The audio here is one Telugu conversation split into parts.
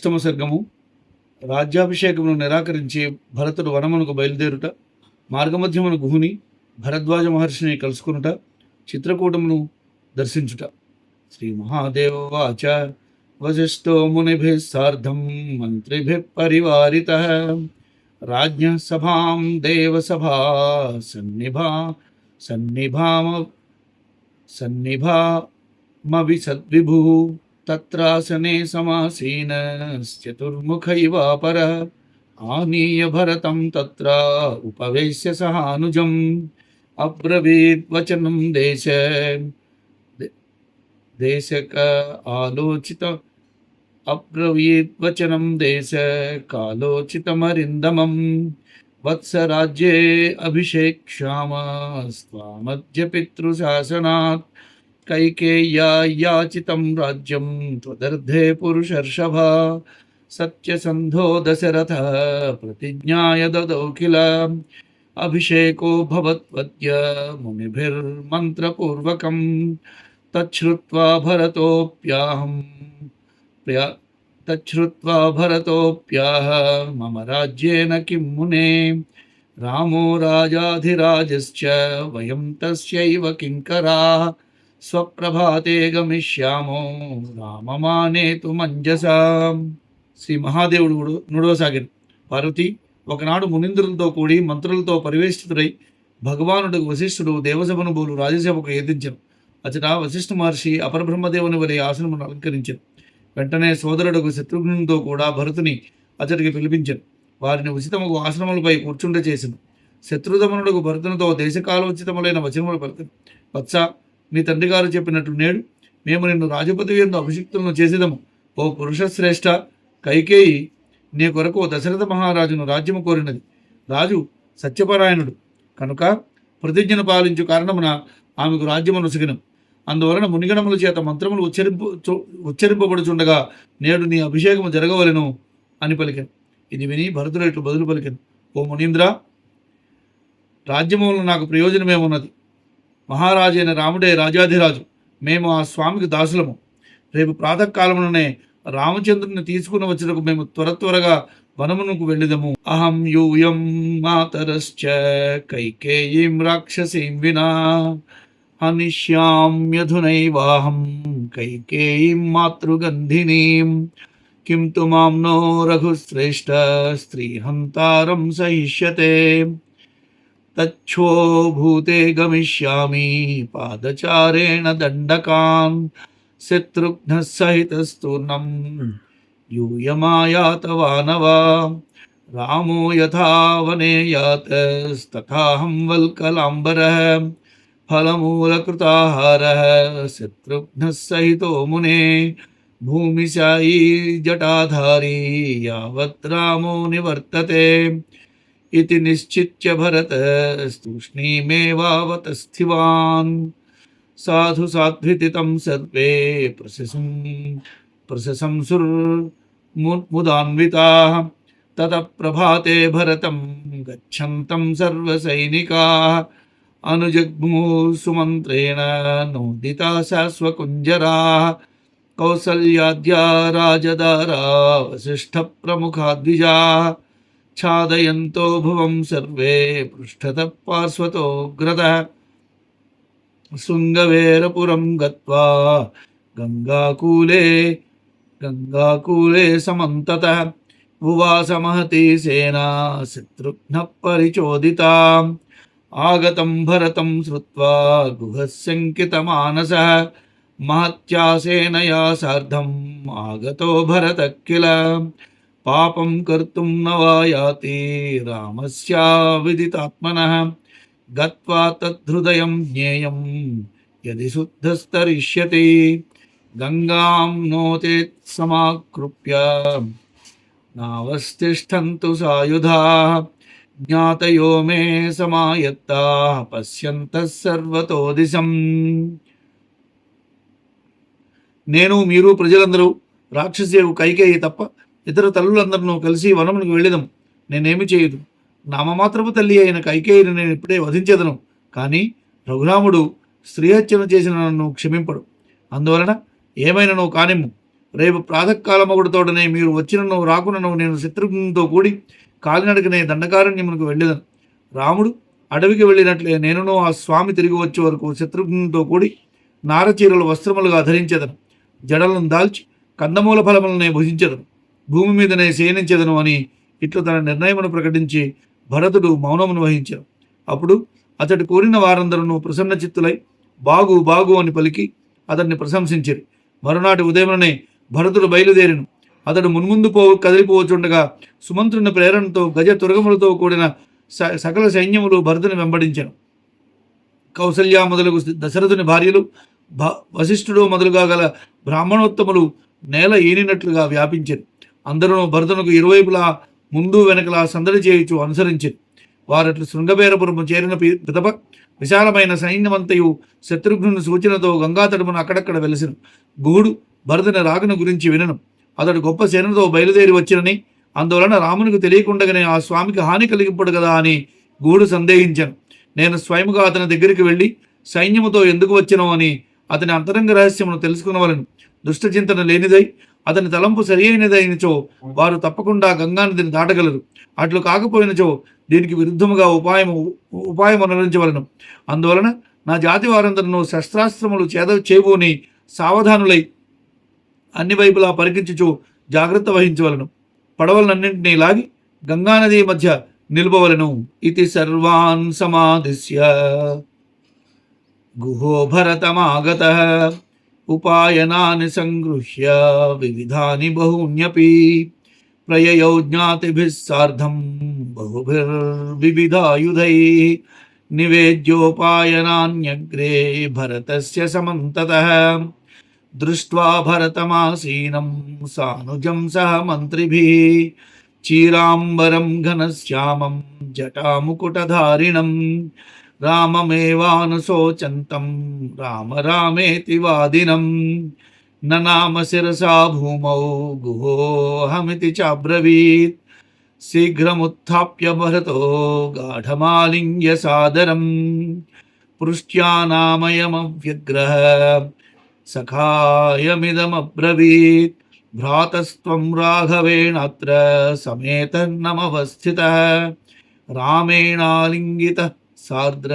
అష్టమ సర్గము రాజ్యాభిషేకమును నిరాకరించి భరతుడు వనమునకు బయలుదేరుట మార్గమధ్యమును గుహుని భరద్వాజ మహర్షిని కలుసుకునుట చిత్రకూటమును దర్శించుట. శ్రీ మహాదేవ వాచ వశిష్ఠో మునిభి సార్ధం మంత్రిభి పరివారిత రాజ్ఞ సభాం దేవసభా సన్నిభా సన్నిభామ సన్నిభామవిసద్విభుः तत्रासने समासीनश्चतुर्मुख इवापर आनीय भरतं तत्र उपवेश्य सहानुजम्। अब्रवीत वचनं देश। देशक आलोचित। अब्रवीत वचनं देश। कालोचितमरिन्दमं वत्सराज्ये अभिषेक्षामस्त्वामद्य पितृशासनात्। कैकेय्या याचितं राज्यं त्वदर्धे पुरुषर्षभ सत्यसन्धो दशरथः प्रतिज्ञाय ददौ किल अभिषेको भवत्वद्य मुनिभिर्मन्त्रपूर्वकं तच्छ्रुत्वा भरतोऽप्याहं प्रिया तच्छ्रुत्वा भरतोऽप्याह मम राज्येन किं मुने? रामो राजाधिराजश्च वयं तस्यैव किङ्कराः స్వప్రభాతే గమిష్యామో రామమానేతు మంజసా. శ్రీ మహాదేవుడు కూడా నుడవసాగిన పార్వతి ఒకనాడు మునింద్రులతో కూడి మంత్రులతో పరివేష్టితుడై భగవానుడు వశిష్ఠుడు దేవసభను బోలు రాజసభకు ఏదించను అచట వశిష్ఠ మహర్షి అపరబ్రహ్మదేవుని వలె ఆసనమును అలంకరించారు వెంటనే సోదరుడు శత్రుఘ్నునితో కూడా భరతుని అతడికి పిలిపించాను. వారిని ఉచితముకు ఆశ్రమములపై కూర్చుండ చేసింది శత్రుదమనుడు భరతునితో దేశకాలోచితములైన వచనములు పలికారు వత్స నీ తండ్రి గారు చెప్పినట్టు నేడు మేము నిన్ను రాజపతి ఎందు అభిషిక్తులను చేసేదము. ఓ పురుషశ్రేష్ఠ కైకేయి నీ కొరకు దశరథ మహారాజును రాజ్యము కోరినది. రాజు సత్యపరాయణుడు. కనుక ప్రతిజ్ఞను పాలించు కారణమున ఆమెకు రాజ్యమును సిగినం అందువలన మునిగణముల చేత మంత్రములు ఉచ్చరింపు ఉచ్చరింపబడుచుండగా నేడు నీ అభిషేకము జరగవలెను అని పలికాను. ఇది విని భరతుడు ఇట్లు బదులు పలికాను. ఓ మునీంద్ర రాజ్యములను నాకు ప్రయోజనమేమున్నది? మహారాజైన రాముడే రాజాధిరాజు. మేము ఆ స్వామికి దాసులము. రేపు ప్రాతకాలముననే రామచంద్రుని తీసుకుని వచ్చినకు మేము త్వర త్వరగా వనమునకు వెళ్ళిదము. అహం యూయం మాతరశ్చ కైకేయీం రాక్షసీం వినా. హనిష్యామ్యధునైవాహం కైకేయీం మాతృగంధినీం. కిం తు మాం నో రఘుశ్రేష్ఠ స్త్రీహంతారం సహిష్యతే. तच्छो भूते गमिष्यामि पादचारेण दण्डकान् शत्रुघ्नः यूयमायात वानवा रामो यथा वने यातस्तथाहं वल्कलाम्बरः, फलमूलकृताहारः शत्रुघ्नः सहितो मुने, भूमिशायी जटाधारी, यावत् रामो निवर्तते। इति निश्चित्य भरतस्तूष्णीमेवावत स्थिवान्। साधु साध्वितितं सर्वे प्रशसं प्रशसंसुर्मुदान्विताः तत प्रभाते भरतं गच्छन्तं सर्वसैनिकाः। सुमन्त्रेण नोदिता शाश्वकुञ्जराः। कौसल्याद्या राजदारा वसिष्ठप्रमुखा आच्छादयन्तो भुवं सर्वे पृष्ठतः पार्श्वतो पार्श्वतोऽग्रतः शृङ्गवेरपुरं गत्वा गङ्गाकूले गङ्गाकूले समन्ततः उवास महती सेना शत्रुघ्नः परिचोदिताम्। आगतं भरतं श्रुत्वा गुहशङ्कितमानसः महत्या सेनया सार्धम् आगतो भरतः किल। పాపం కర్తుం నవాయాతి వా రామస్యా విదితాత్మనः గత్వా తద్హృదయం జ్ఞేయం యది శుద్ధస్తరిష్యతి. గంగాం నోచేత్ సమాకృప్య. నావస్తిష్టంతు సాయుధా జ్ఞాతయో మే సమాయత్తాः పశ్యంతः సర్వతో దిశం నేను మీరు ప్రజలందరూ రాక్షసేవు కైకేయి తప్ప ఇతర తల్లులందరినూ కలిసి వనమునకు వెళ్ళిదం నేనేమి చేయదు. నామమాత్రపు తల్లి అయిన కైకేయిని నేను ఇప్పుడే వధించేదను. కానీ రఘురాముడు స్త్రీహత్యను చేసిన నన్ను క్షమింపడు. అందువలన ఏమైనను కానిమ్ము. రేపు ప్రాతకాలమగుడుతోడనే మీరు వచ్చినను రాకునను నేను శత్రుఘ్నంతో కూడి కాలినడకనే దండకారణ్యమునకు వెళ్ళేదను. రాముడు అడవికి వెళ్ళినట్లే నేనును ఆ స్వామి తిరిగి వచ్చే వరకు శత్రుఘ్నంతో కూడి నారచీరలు వస్త్రములుగా ధరించేదను. జడలను దాల్చి కందమూల ఫలములనే భుజించదను. భూమి మీదనే శయనించెదను అని ఇట్లు తన నిర్ణయమును ప్రకటించి భరతుడు మౌనమును వహించాడు అప్పుడు అతడు కోరిన వారందరూ ప్రసన్న చిత్తులై బాగు బాగు అని పలికి అతన్ని ప్రశంసించారు. మరునాటి ఉదయంలోనే భరతుడు బయలుదేరిను. అతడు మున్ముందు పో కదిలిపోవచ్చుండగా సుమంత్రుని ప్రేరణతో గజ తురగములతో కూడిన సకల సైన్యములు భరతుని వెంబడించను. కౌసల్య మొదలగు దశరథుని భార్యలు భ వశిష్ఠుడు మొదలుగా గల బ్రాహ్మణోత్తములు నేల ఏనినట్లుగా వ్యాపించారు అందరూ భరతునకు ఇరువైపులా ముందు వెనకలా సందడి చేయుచు అనుసరించారు వారట్లు శృంగబేరపురము చేరిన పిదప విశాలమైన సైన్యమంతయు శత్రుఘ్నుని సూచనతో గంగా తడుమును అక్కడక్కడ వెలిసిన. గుహుడు భరతుని రాకను గురించి వినను. అతడు గొప్ప సేనతో బయలుదేరి వచ్చినని అందువలన రామునికి తెలియకుండగానే ఆ స్వామికి హాని కలిగిప్పుడు కదా అని గూడు సందేహించాను. నేను స్వయముగా అతని దగ్గరికి వెళ్ళి సైన్యముతో ఎందుకు వచ్చానో అని అతని అంతరంగ రహస్యమును తెలుసుకునవలను. దుష్టచింతన లేనిదై అతని తలంపు సరి అయినదైనచో వారు తప్పకుండా గంగానదిని దాటగలరు. అట్లు కాకపోయినచో దీనికి విరుద్ధముగా ఉపాయము ఉపాయం అనుసరించవలను అందువలన నా జాతి వారందరూ శస్త్రాస్త్రములు చేద చేయబోని సావధానులై అన్ని వైపులా పరికించుచు జాగ్రత్త వహించవలను. పడవలన్నింటినీ లాగి గంగానది మధ్య నిలుపవలను. ఇది సర్వాన్ సమాధిశ్య గుహో భరతమాగత उपायनानि सङ्गृह्य विविधानि बहून्यपि। प्रययौ ज्ञातिभिः सार्धं बहुभिर्विविधायुधैः। निवेद्योपायनान्यग्रे भरतस्य समन्ततः। दृष्ट्वा भरतमासीनं सानुजं सह मन्त्रिभिः। क्षीराम्बरं घनश्यामं जटामुकुटधारिणम्। राममेवानुशोचन्तं, राम रामेति वादिनं, न नाम शिरसा भूमौ गुहोऽहमिति चाब्रवीत्। शीघ्रमुत्थाप्य भरतो गाढमालिङ्ग्यसादरं पृष्ट्यानामयमव्यग्रह सखायमिदमब्रवीत्। भ्रातस्त्वं राघवेणात्र समेतन्नमवस्थितः, रामेणालिङ्गितः सार्द्र।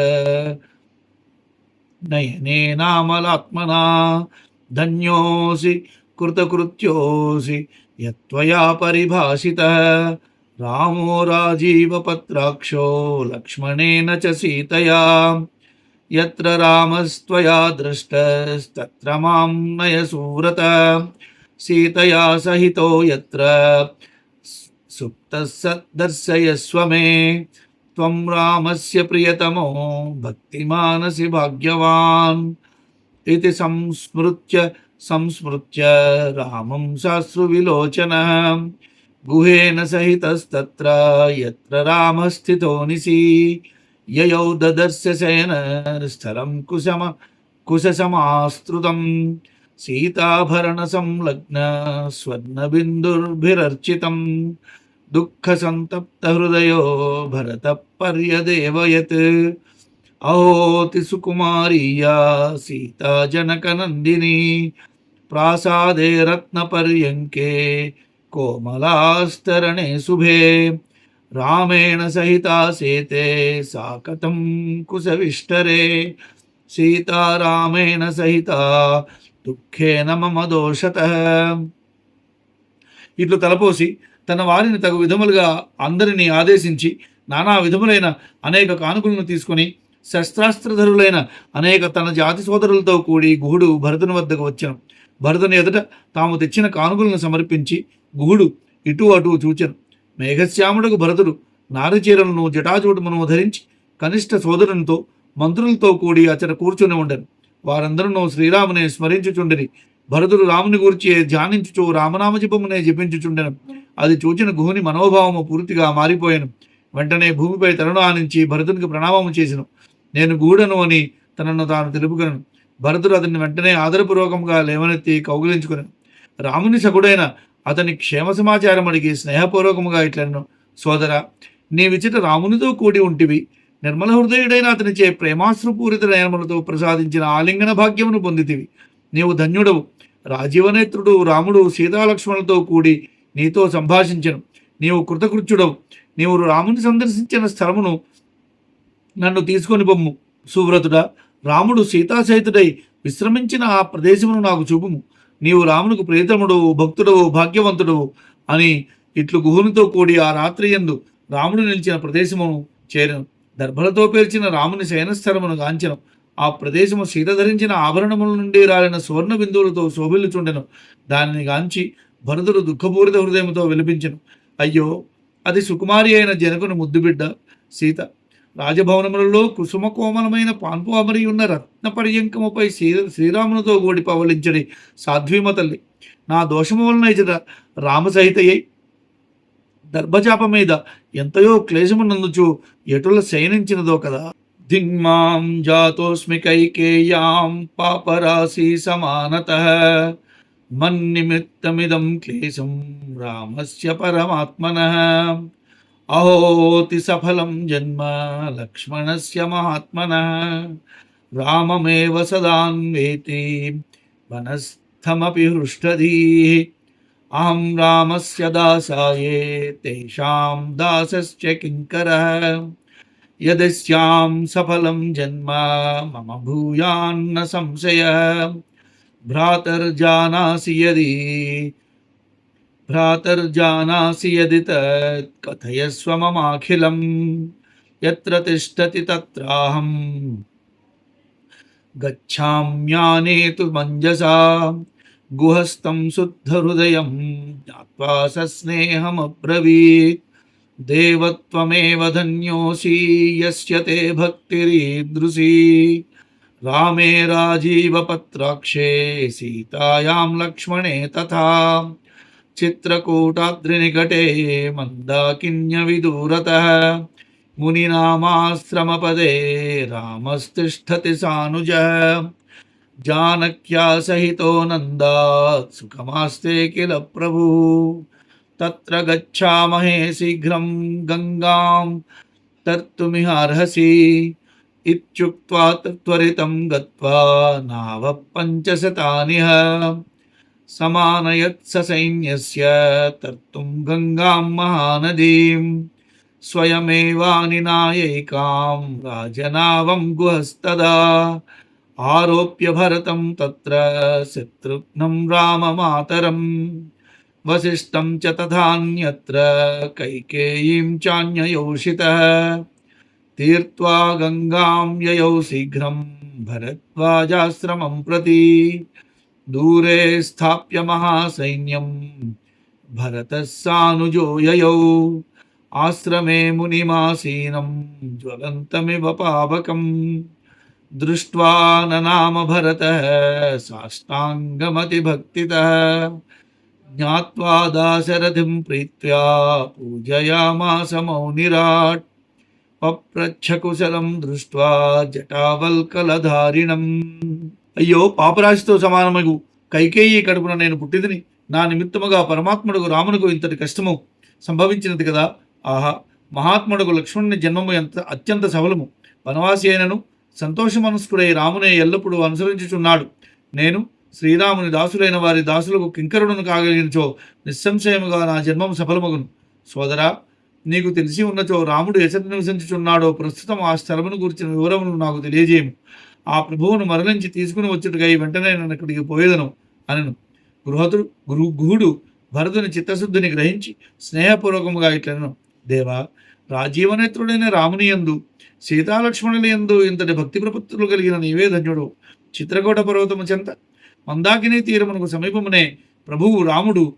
नयनेनामलात्मना धन्योऽसि, कृतकृत्योऽसि, यत्त्वया परिभाषितः। रामो राजीवपत्राक्षो, लक्ष्मणेन च सीतया। यत्र रामस्त्वया दृष्टस्तत्र माँ नय सीतया सहितो यत्र सुप्तः स दर्शयस्व मे। त्वं रामस्य प्रियतमो, भक्तिमानसि भाग्यवान्। इति संस्मृत्य संस्मृत्य रामं साश्रुविलोचनः गुहेन सहितस्तत्र यत्र रामः स्थितो निशि ययौ ददर्श शयनस्थलं कुशम कुशसमास्तृतं सीताभरणसंलग्न स्वर्णबिन्दुर्भिरर्चितं दुःखसन्तप्तहृदयो भरतः पर्यदेवयत् अहोति सुकुमारीया सीता जनकनन्दिनी प्रासादे रत्नपर्यङ्के कोमलास्तरणे शुभे रामेण सहिता सेते सा कथं कुशविष्टरे सीता रामेण सहिता దుఃఖేన మమ దోషత ఇట్లు తలపోసి తన వారిని తగు విధములుగా అందరినీ ఆదేశించి నానా విధములైన అనేక కానుకలను తీసుకొని శస్త్రాస్త్రధరులైన అనేక తన జాతి సోదరులతో కూడి గుహుడు భరతుని వద్దకు వచ్చాను భరతుని ఎదుట తాము తెచ్చిన కానుకలను సమర్పించి గుహుడు ఇటు అటు చూచెను. మేఘశ్యాముడకు భరతుడు నారచీరలను జటాజూటమును ధరించి కనిష్ట సోదరునితో మంత్రులతో కూడి అచ్చట కూర్చుని ఉండను. వారందరూ శ్రీరామునే స్మరించుచుండిరి. భరతుడు రాముని గూర్చి ధ్యానించుచు రామనామ జపమునే జపించుచుండెను. అది చూచిన గుహుని మనోభావము పూర్తిగా మారిపోయాను. వెంటనే భూమిపై తరుణానించి భరతునికి ప్రణామము చేసెను. నేను గూడను అని తనను తాను తెలుపుకొనను. భరతుడు అతన్ని వెంటనే ఆదరపూర్వకంగా లేవనెత్తి కౌగిలించుకున్నాను రాముని సగుడైన అతని క్షేమ సమాచారం అడిగి స్నేహపూర్వకముగా ఇట్లను సోదర నీ విచిత రామునితో కూడి ఉంటివి. నిర్మల హృదయుడైన అతనిచే ప్రేమాశ్రుపూరిత నయనములతో ప్రసాదించిన ఆలింగన భాగ్యమును పొందితివి. నీవు ధన్యుడవు. రాజీవనేత్రుడు రాముడు సీతాలక్ష్మణులతో కూడి నీతో సంభాషించను. నీవు కృతకృత్యుడవు. నీవు రాముని సందర్శించిన స్థలమును నన్ను తీసుకొని బొమ్ము. సువ్రతుడా రాముడు సీతాసహితుడై విశ్రమించిన ఆ ప్రదేశమును నాకు చూపుము. నీవు రామునికి ప్రియతముడవు భక్తుడవు భాగ్యవంతుడవు అని ఇట్లు గుహునితో కూడి ఆ రాత్రి ఎందు రాముడు నిలిచిన ప్రదేశమును చేరను. దర్భలతో పేర్చిన రాముని శయనస్థలమును గాంచను. ఆ ప్రదేశము సీత ధరించిన ఆభరణముల నుండి రాలిన సువర్ణ బిందువులతో శోభిల్లుచుండెను. దానిని గాంచి భరతుడు దుఃఖపూరిత హృదయంతో విలపించను అయ్యో అది సుకుమారి అయిన జనకుని ముద్దుబిడ్డ సీత. రాజభవనములలో కుసుమకోమలమైన పాన్పు అమరి ఉన్న రత్న పర్యంకముపై శ్రీ శ్రీరామునితో ఓడి పవలించడి సాధ్వీమ తల్లి. నా దోషము వలన ఇచ్చిన రామసహితయ్యై. దర్భచాప మీద ఎంతయో క్లేశమునందుచు ఎటుల శయనించినదో కదా. దిగ్మాం జాతోస్మి కైకేయాం పాపరాశి సమానత. मन्निमित्तमिदं क्लेशं रामस्य परमात्मनः। अहोति सफलं जन्म लक्ष्मणस्य महात्मनः। राममेव सदान्वेति वनस्थमपि हृष्टधीः। अहं रामस्य दासाये, तेषां दासश्च किङ्करः। यदस्यां सफलं जन्म, मम भूयान्न संशयः। भ्रातर्जानासि यदि भ्रातर्जानासि यदि तत् कथयस्व ममाखिलं यत्र तिष्ठति तत्राहं गच्छाम्यानेतु मञ्जसा गुहस्तं शुद्धहृदयं ज्ञात्वा सस्नेहमब्रवीत्। देवत्वमेव धन्योऽसि, यस्य ते भक्तिरीदृशी। रामे राजीवपत्राक्षे, सीतायां लक्ष्मणे तथा चित्रकूटाद्रिनिकटे मन्दाकिन्यविदूरतः मुनिनामाश्रमपदे रामस्तिष्ठति सानुजः जानक्या सहितो नन्दात् सुखमास्ते किल प्रभु? तत्र गच्छामहे शीघ्रं गङ्गां, तर्तुमिहार्हसि इत्युक्त्वा त्वरितं गत्वा नावः पञ्चशतानिह समानयत् स सैन्यस्य तर्तुं गङ्गां महानदीं स्वयमेवानिनायैकां राजनावं गुहस्तदा आरोप्य भरतं तत्र शत्रुघ्नं राममातरं वसिष्ठं च तथान्यत्र कैकेयीं चान्ययोषितः तीर्त्वा गङ्गां ययौ शीघ्रं भरद्वाजाश्रमं प्रति। दूरे स्थाप्य महासैन्यं भरतः सानुजो ययौ। आश्रमे मुनिमासीनं ज्वलन्तमिव पावकम्। दृष्ट्वा ननाम भरतः साष्टाङ्गमतिभक्तितः। ज्ञात्वा दाशरथिं प्रीत्या पूजयामास मौनिराट्। పప్రచ్ఛకుశలం దృష్ట్వా జటావల్కలధారిణం. అయ్యో పాపరాశితో సమానమగు. కైకేయి కడుపున నేను పుట్టిదిని నా నిమిత్తముగా పరమాత్ముడుకు రామునకు ఇంతటి కష్టము సంభవించినది కదా. ఆహా మహాత్ముడుకు లక్ష్మణుని జన్మము ఎంత అత్యంత సఫలము. వనవాసి అయినను సంతోషమనస్కుడై రామునే ఎల్లప్పుడూ అనుసరించుచున్నాడు. నేను శ్రీరాముని దాసులైన వారి దాసులకు కింకరుడును కాగలిగినచో నిస్సంశయముగా నా జన్మం సఫలమగును. సోదరా నీకు తెలిసి ఉన్నచో రాముడు ఎసట నివసించుచున్నాడో ప్రస్తుతం ఆ స్థలమును గురించిన వివరములు నాకు తెలియజేయము. ఆ ప్రభువును మరలించి తీసుకుని వచ్చుటకై వెంటనే నన్ను ఇక్కడికి పోయేదను అనను. గృహతుడు గురు గుహుడు భరతుని చిత్తశుద్ధిని గ్రహించి స్నేహపూర్వకముగా ఇట్లను దేవా రాజీవనేత్రుడైన రాముని యందు సీతాలక్ష్మణుల యందు ఇంతటి భక్తి ప్రపత్తులు కలిగిన నీవే ధన్యుడు. చిత్రకూట పర్వతము చెంత మందాకిని తీరమునకు సమీపమునే ప్రభువు రాముడు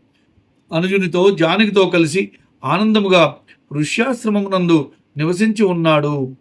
అనుజునితో జానకితో కలిసి ఆనందముగా ఋష్యాశ్రమమునందు నివసించి ఉన్నాడు.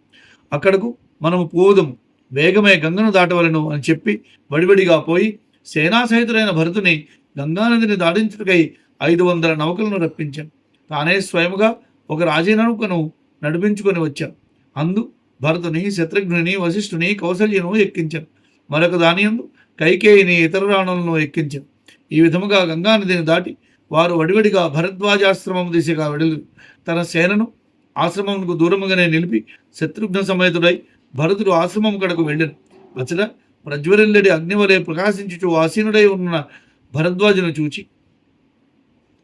అక్కడకు మనము పోదుము. వేగమే గంగను దాటవలను అని చెప్పి వడివడిగా పోయి సేనాసహితుడైన భరతుని గంగానదిని దాటించుటకై ఐదు వందల నౌకలను రప్పించాను. తానే స్వయముగా ఒక రాజీనౌకను నడిపించుకొని వచ్చాను. అందు భరతుని శత్రుఘ్నుని వశిష్ఠుని కౌశల్యను ఎక్కించాను. మరొక దానియందు కైకేయిని ఇతర రాణులను ఎక్కించాను. ఈ విధముగా గంగానదిని దాటి వారు వడివడిగా భరద్వాజాశ్రమం దిశగా వెడలు తన సేనను ఆశ్రమంకు దూరముగానే నిలిపి శత్రుఘ్న సమేతుడై భరతుడు ఆశ్రమం కడకు వెళ్ళను. అచట ప్రజ్వరిల్లడి అగ్నివలే ప్రకాశించుచు ఆసీనుడై ఉన్న భరద్వాజును చూచి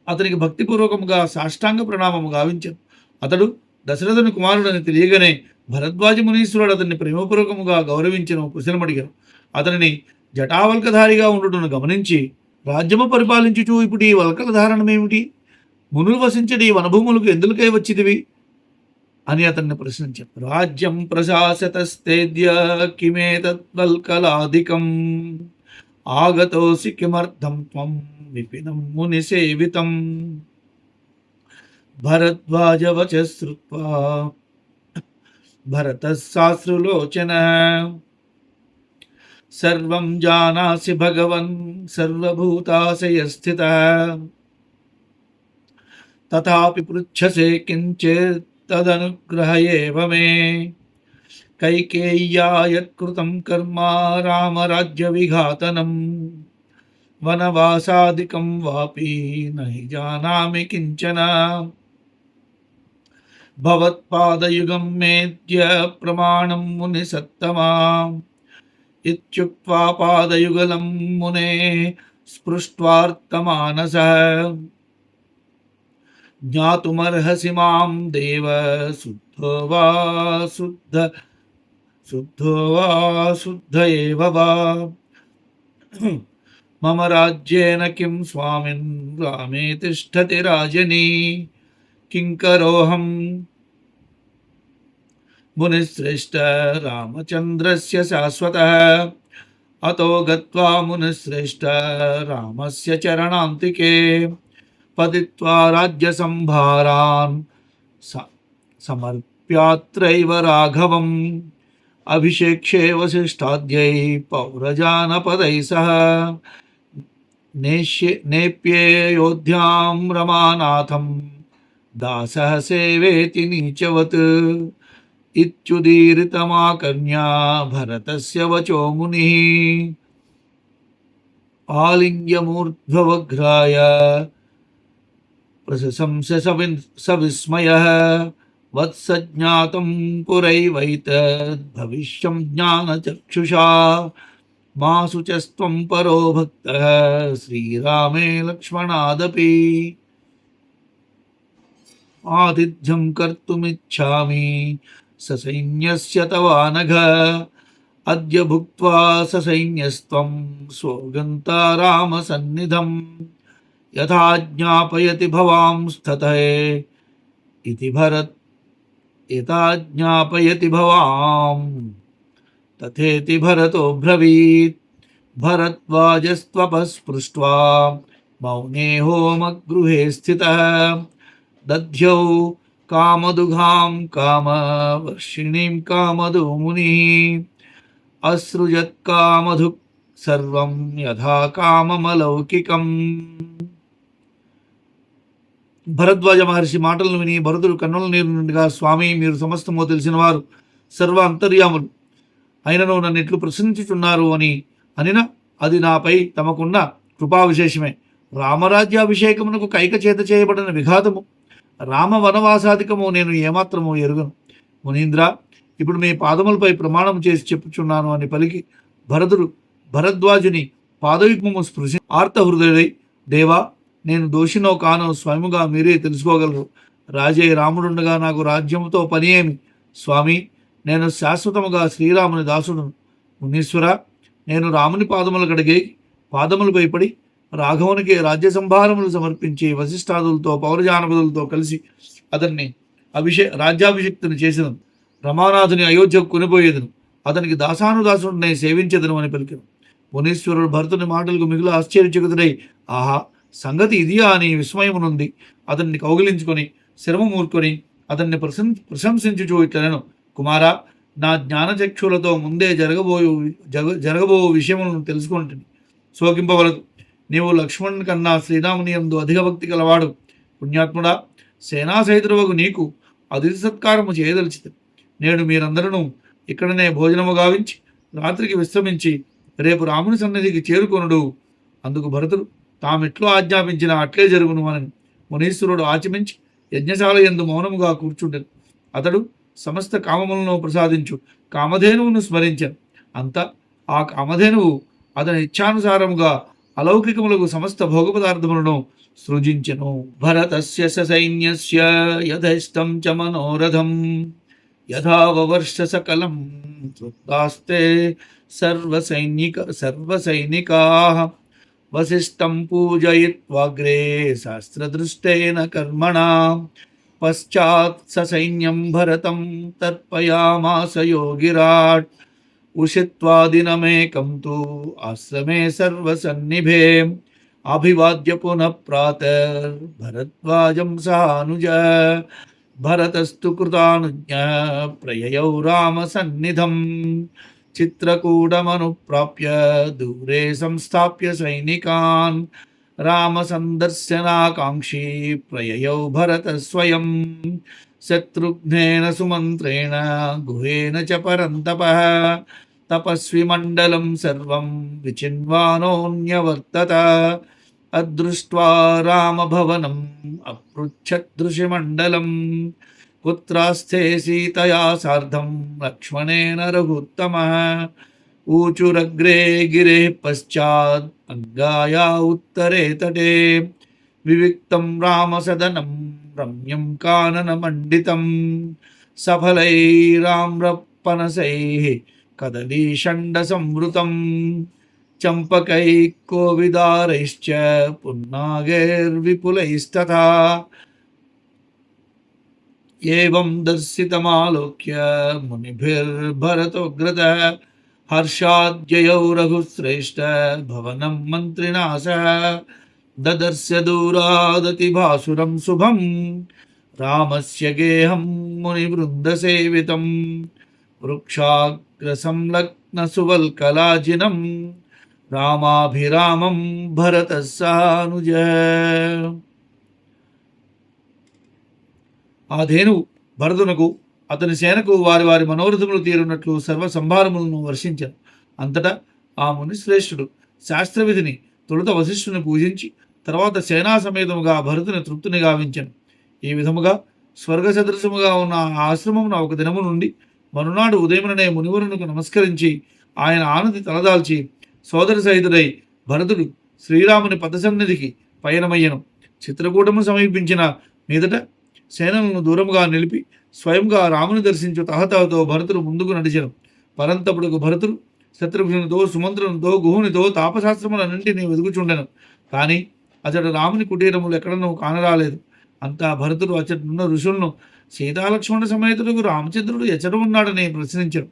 అతనికి భక్తిపూర్వకముగా సాష్టాంగ ప్రణామము గావించాను. అతడు దశరథుని కుమారుడని తెలియగానే భరద్వాజ మునీశ్వరుడు అతన్ని ప్రేమపూర్వకముగా గౌరవించను కుశలమడిగాను అతనిని జటావల్కధారిగా ఉండటను గమనించి రాజ్యము పరిపాలించుచు ఇప్పుడు ఈ వల్కల ధారణమేమిటి మునులు వసించడి ఈ వనభూములకు ఎందులకై వచ్చిదివి అని అతన్ని ప్రశ్నించారు రాజ్యం ప్రశాసతస్తేద్య కిమేతద్వల్కలాధికం ఆగతోసి కిమర్థం త్వం విపినం ముని సేవితం. భరద్వాజవచ భరత శాస్త్రులోచన सर्वं जानासि भगवन् सर्वभूताशयस्थितः तथापि पृच्छसे किञ्चित् तदनुग्रह एव मे। कैकेय्या यत्कृतं कर्म रामराज्यविघातनं वनवासादिकं वापि न हि जानामि किंचन। भवत्पादयुगं मेद्य प्रमाणं मुनिसत्तमाम् इत्युक्त्वा पादयुगलं मुने स्पृष्ट्वार्तमानसः। ज्ञातुमर्हसि माँ देव, शुद्धो वा शुद्ध, शुद्धो वा शुद्ध एव वा। मम राज्येन किं स्वामिन्, रामे तिष्ठति राजनी किङ्करोऽहम् मुनिश्रेष्ठ रामचंद्र से शाश्वत। अतो गत्वा मुनिश्रेष्ठ राम रामस्य चरणान्तिके पतित्वा संभारा समर्प्यात्र राघव अभिषेक्षे वसिष्ठाद्यै पौरजानपदैः सह। नेप्ये योध्यां रमानाथं दासः सेवेति नीचवत्। इत्युदीरितमाकन्या भरतस्य वचो मुनिः आलिङ्ग्यमूर्ध्ववघ्राय प्रशंस सविस्मयः वत्सज्ञातं पुरैवैतद्भविष्यं ज्ञानचक्षुषा मा शुचस्त्वं परो भक्तः श्रीरामे लक्ष्मणादपि। आतिथ्यं कर्तुमिच्छामि ससैन्यस्य तवानघ अद्य भुक्त्वा ससैन्यस्त्वं स्वगन्ता रामसन्निधं यथा ज्ञापयति भवांस्तथे इति भरत्। यथा ज्ञापयति भवाम्। तथेति भरतो ब्रवीत्। भरत्वाजस्त्वपस्पृष्ट्वा मौने होमगृहे स्थितः। दध्यौ కామదుఘాం కామవర్షిణీం కామధూముని అసృజత్ కామధు సర్వం యథా కామమలౌకికం భరద్వాజ మహర్షి మాటలను విని భరతుడు కన్నుల నీరు స్వామి మీరు సమస్తమో తెలిసినవారు సర్వ అంతర్యాములు. అయినను నన్నెట్లు ప్రశ్నించుచున్నారు అని అనిన అది నాపై తమకున్న కృపా విశేషమే రామరాజ్యాభిషేకమునకు కైక చేత చేయబడిన విఘాతము. రామ వనవాసాధికము నేను ఏమాత్రము ఎరుగను. మునీంద్ర ఇప్పుడు మీ పాదములపై ప్రమాణం చేసి చెప్పుచున్నాను అని పలికి భరతుడు భరద్వాజుని పాదయుగ్మము స్పృశి ఆర్తహృదయుడై దేవా నేను దోషినో కానో స్వయముగా మీరే తెలుసుకోగలరు. రాజే రాముడుండగా నాకు రాజ్యముతో పని ఏమి? స్వామి నేను శాశ్వతముగా శ్రీరాముని దాసుడును. మునీశ్వర నేను రాముని పాదములు కడిగే పాదములు భయపడి రాఘవునికి రాజ్య సంభారములు సమర్పించి వశిష్ఠాదులతో పౌరజానపదులతో కలిసి అతన్ని అభిషే రాజ్యాభిషిక్తుని చేసిన రమానాథుని అయోధ్యకు కొనిపోయేదను. అతనికి దాసానుదాసుడిని సేవించదను అని పలికాను. మునీశ్వరుడు భరతుని మాటలకు మిగులు ఆశ్చర్యచకుతుడై ఆహా సంగతి ఇదియా అని విస్మయమునుంది. అతన్ని కౌగిలించుకొని శరము మూర్కొని అతన్ని ప్రశం ప్రశంసించుచూ ఇట్లనను కుమారా నా జ్ఞానచక్షులతో ముందే జరగబోయు జగ జరగబో విషయములను తెలుసుకుంటుంది శోకింపవలదు నీవు లక్ష్మణుని కన్నా శ్రీరాముని యందు అధిక భక్తి గలవాడు. పుణ్యాత్ముడా సేనాసహితుడవగు నీకు అతిథి సత్కారము చేయదలిచిత. నేడు మీరందరూ ఇక్కడనే భోజనము గావించి రాత్రికి విశ్రమించి రేపు రాముని సన్నిధికి చేరుకొనుడు. అందుకు భరతుడు తామెట్లో ఆజ్ఞాపించిన అట్లే జరుగును అని మునీశ్వరుడు ఆచమించి యజ్ఞశాల యందు మౌనముగా కూర్చుండెను. అతడు సమస్త కామములను ప్రసాదించు కామధేనువును స్మరించాను. అంతా ఆ కామధేనువు అతని ఇచ్ఛానుసారముగా అలౌకికములకు సమస్త భోగ పదార్థములను సృజించెను భరతస్య సైన్యస్య యథైష్టం చ మనోరథం యథావవర్ష సకలం తృప్తాస్తే సర్వసైనిక సర్వసైనికాः వశిష్టం పూజయిత్వాగ్రే శాస్త్రదృష్టేన కర్మణ పశ్చాత్ సైన్యం భరతం తర్పయామాస యోగిరాట్ उषित्वादिनमेकं तु आश्रमे सर्वसन्निभे। अभिवाद्य पुनः प्रातर्भरद्वाजं सानुज। भरतस्तु कृतानुज्ञः, प्रययौ चित्रकूटमनुप्राप्य दूरे संस्थाप्य सैनिकान्। रामसन्दर्शनाकाङ्क्षी प्रययौ भरतस्वयं शत्रुघ्नेन सुमन्त्रेण, गुहेन च परन्तपः। तपस्विमण्डलं सर्वं विचिन्वानोऽन्यवर्तत। अदृष्ट्वा रामभवनम् अपृच्छदृशिमण्डलं कुत्रास्थे सीतया सार्धं लक्ष्मणेन रघुत्तमः। ऊचुरग्रे गिरेः पश्चात् अङ्गाया उत्तरे तटे। विविक्तं रामसदनं, रम्यं काननमण्डितं। सफलैराम्रपनसैः कदलीषण्डसंवृतं चम्पकैः कोविदारैश्च पुन्नागैर्विपुलैस्तथा। एवं दर्शितमालोक्य मुनिभिर्भरतोग्रतः। పున్నాగైర్విపులైస్తథా ఏవం దర్శితమాలోక్య మునిభిర్భరతోగ్రత హర్షాద్యయౌ రఘుశ్రేష్ఠ భవనం మంత్రిణా సహ దదర్శ దూరాదతి భాసురం శుభం రామస్య గేహం మునివృందసేవితం వృక్షాగ్రసంలగ్న సువల్కలాజినం రామాభిరామం భరత సానుజ ఆ ధేనువు భరతునకు అతని సేనకు వారి వారి మనోరథములు తీరున్నట్లు సర్వ సంభారములను వర్షించారు అంతటా ఆ ముని శ్రేష్ఠుడు శాస్త్రవిధిని తొలుత వశిష్ఠుని పూజించి తర్వాత సేనా సమేతముగా భరతుని తృప్తిని గావించాను. ఈ విధముగా స్వర్గ సదృశముగా ఉన్న ఆ ఆశ్రమమున ఒక దినము నుండి మరునాడు ఉదయముననే మునివరునకు నమస్కరించి ఆయన ఆనతి తలదాల్చి సోదర సహితుడై భరతుడు శ్రీరాముని పదసన్నిధికి పయనమయ్యను. చిత్రకూటము సమీపించిన మీదట సేనలను దూరముగా నిలిపి స్వయంగా రాముని దర్శించు తహతహతో భరతుడు ముందుకు నడిచను పరంతపుడుకు భరతుడు శత్రుఘ్నునితో సుమంత్రునితో గుహునితో తాపశాస్త్రములన్నింటినీ వెతుకుచుండెను. కానీ అతడు రాముని కుటీరములు ఎక్కడనూ కానరాలేదు. అంతా భరతుడు అచ్చటనున్న ఋషులను సీతాలక్ష్మణ సమేతుడుకు రామచంద్రుడు ఎచ్చట ఉన్నాడని ప్రశ్నించాడు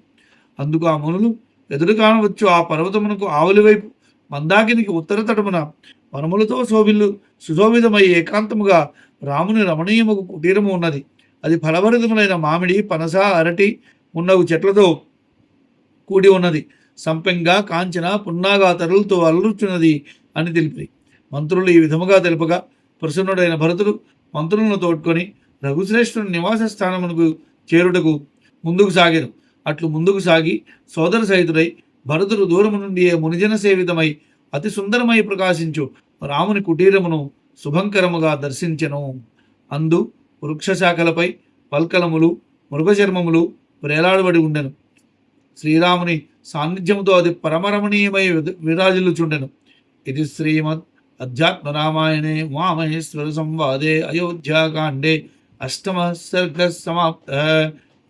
అందుకు ఆ మునులు ఎదురు కానవచ్చు ఆ పర్వతమునకు ఆవులి వైపు మందాకినికి ఉత్తర తటమున వనములతో శోభిల్లు సుశోభితమై ఏకాంతముగా రాముని రమణీయముకు కుటీరము ఉన్నది. అది ఫలభరితములైన మామిడి పనస అరటి మున్నగు చెట్లతో కూడి ఉన్నది. సంపెంగ కాంచన పున్నాగా తరులతో అల్లుచున్నది అని తెలిపి మంత్రులు ఈ విధముగా తెలుపగా ప్రసన్నుడైన భరతుడు మంత్రులను తోడ్కొని రఘుశ్రేష్ఠుని నివాస స్థానమునకు చేరుటకు ముందుకు సాగారు. అట్లు ముందుకు సాగి సోదర సహితుడై భరతుడు దూరము నుండి మునిజన సేవితమై అతి సుందరమై ప్రకాశించు. రాముని కుటీరమును శుభంకరముగా దర్శించెను. అందు వృక్షశాఖలపై పల్కలములు మృగచర్మములు వేలాడబడి ఉండెను. శ్రీరాముని సాన్నిధ్యముతో అది పరమరమణీయమై విద- విరాజిల్లుచుండెను. ఇది శ్రీమద్ అధ్యాత్మ రామాయణే ఉమామహేశ్వర సంవాదే అయోధ్యాకాండే అష్టమ సర్గ సమాప్త.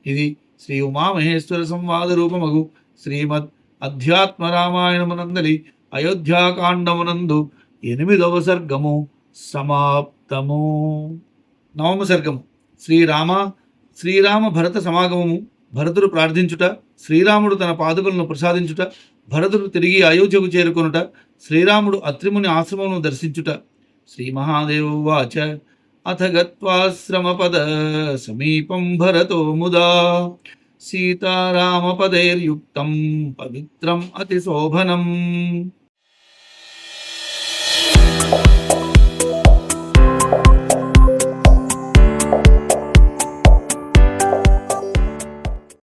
ఇది శ్రీ ఉమామహేశ్వర సంవాద రూపమగు శ్రీమద్ అధ్యాత్మ రామాయణమునందలి అయోధ్యాకాండమునందు ఎనిమిదవ సర్గము సమాప్తము. నవమ సర్గము. శ్రీరామ శ్రీరామ భరత సమాగమము. భరతుడు ప్రార్థించుట శ్రీరాముడు తన పాదుకలను ప్రసాదించుట భరతుడు తిరిగి అయోధ్యకు చేరుకొనుట శ్రీరాముడు అత్రిముని ఆశ్రమమును దర్శించుట. శ్రీ మహాదేవువాచ అథ గత్వాశ్రమపద సమీపం భరతో ముదా. సీతారామపదైర్యుక్తం పవిత్రం అతి శోభనం.